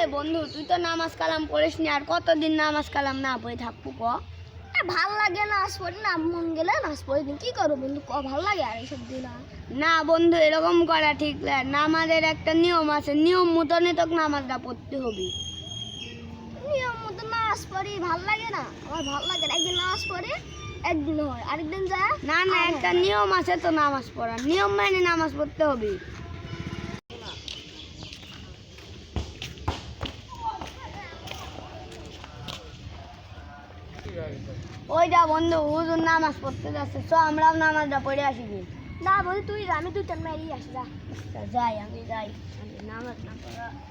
এ বন্ধু তুই তো নামাজ কালাম পড়িস নি আর কতদিন নামাজ কালাম না পড়ে থাকব ক? ভালো লাগে না আজ পড়ি না মন গেলে নাচ পড়ি দিন কি করো বন্ধু? ক ভালো লাগে আর এইসব দিন না বন্ধু এরকম করা ঠিক না। নামাজের একটা নিয়ম আছে নিয়ম মতনই তোকে নামাজটা পড়তে হবে। নিয়ম মতো নাচ পড়ি ভালো লাগে না? আমার ভালো লাগে না একদিন নাচ পড়ে একদিন হয় আরেকদিন যায় না না একটা নিয়ম আছে তো নামাজ পড়ার। নিয়ম মেনে নামাজ পড়তে হবে। ওইটা বন্ধু হুজুর নামাজ পড়তে যাচ্ছে তো আমরাও নামাজটা পড়ে আসি কি না বন্ধু তুই যা, আমি দুই টান মেরিয়ে আসি যা আচ্ছা, যাই আমি যাই আমি নামাজ না পড়া কি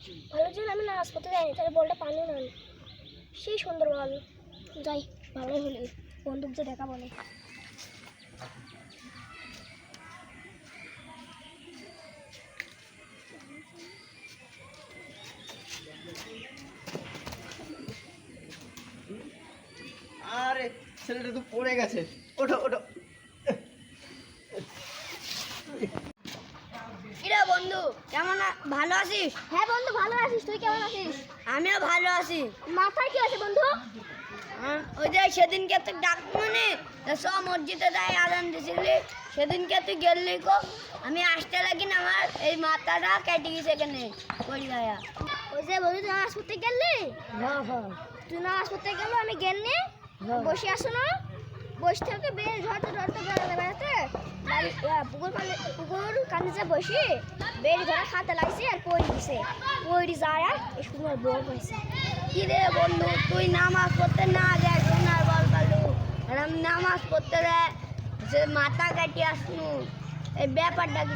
ভালো যে আমি নাচ করতে যাইনি, তাহলে বলটা পানি না। সেই সুন্দর বল যাই, ভালোই হলি। বন্দুক যে দেখা বলে আরে, ছেলেটা তো পড়ে গেছে। ওঠো ওঠো কিরে বন্ধু কেমন ভালো আছিস? হ্যাঁ বন্ধু ভালো আছিস। তুই কেমন আছিস? আমিও ভালো আছি। মাথায় কি আছে বন্ধু? ওই যে সেদিনকে তুই ডাক মানে? সব মসজিদে যাই আদান দিছিলি। সেদিনকে তুই গেলি কো? আমি আসতে লাগি না আমার। এই মাথাটা কেটে গেছে এখানে। পড়ি গায়া ওই যে বন্ধু তুই নাচ করতে গেলি? হ্যাঁ হ্যাঁ। তুই নাচ করতে গেল আমি গেলনি? হ্যাঁ। বসে আসো না? বসে বেশ বেড়াতে বেড়াতে পুকুর পুকুর লাগছে আর দিছে। যায় আর বউ পাইছে কি রে বন্ধু, তুই নামাজ পড়তে না সোনার বল পালু? আর আমি নামাজ পড়তে দেয় যে মাথা কাটি আসনু। এই ব্যাপারটা কি।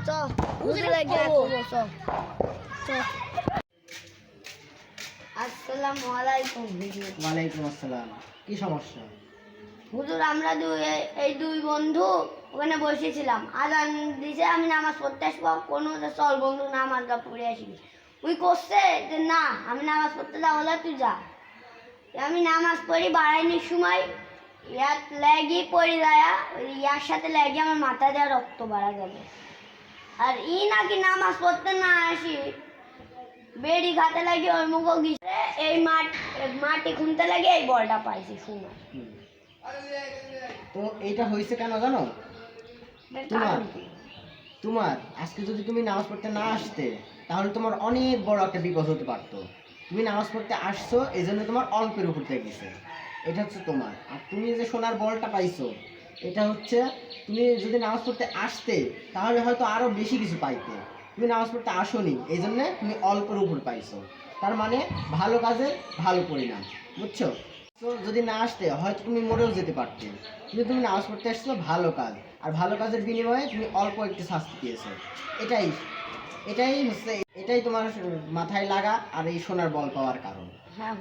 আসসালামু আলাইকুম ওয়ালাইকুম আসসালাম। কি সমস্যা? হুজুর, আমরা দুই এই- দুই বন্ধু ওখানে বসেছিলাম। আজান দিছে, আমি নামাজ পড়তে আসব, কোনো চল বন্ধু নামাজটা পড়ে আসবি। ওই করছে যে, না, আমি নামাজ পড়তে যাব তুই যা। আমি নামাজ পড়ি, বাড়াইনির সময় ইয়ার লেগি পড়ে যায় ওই ইয়ার সাথে লেগে আমার মাথা দেওয়া রক্ত বাড়া যাবে আর ই নাকি নামাজ পড়তে না আসি, বেড়ি খাতে লাগে, ওর মুখ গিয়ে এই মাঠ, মাটি খুনতে লাগে, এই বলটা পাইছি হুম। তো এইটা হয়েছে কেন জানো? তোমার তোমার আজকে যদি তুমি নামাজ পড়তে না আসতে তাহলে তোমার অনেক বড় একটা বিপদ হতে পারতো। তুমি নামাজ পড়তে আসছো এই জন্য তোমার অল্পের উপর থেকে গেছে। এটা হচ্ছে তোমার। আর তুমি যে সোনার বলটা পাইছো এটা হচ্ছে তুমি যদি নামাজ পড়তে আসতে তাহলে হয়তো আরও বেশি কিছু পাইতে। তুমি নামাজ পড়তে আসোনি এই জন্য তুমি অল্পের উপর পাইছো। তার মানে ভালো কাজের ভালো পরিণাম বুঝছ? যদি না আসতে, হয়তো তুমি মরেও যেতে পারতে। কিন্তু তুমি নামাজ পড়তে আসছো, ভালো কাজ। আর ভালো কাজের বিনিময়ে তুমি অল্প একটু শাস্তি পেয়েছ। এটাই এটাই হচ্ছে, এটাই তোমার মাথায় লাগা আর এই সোনার বল পাওয়ার কারণ। হ্যাঁ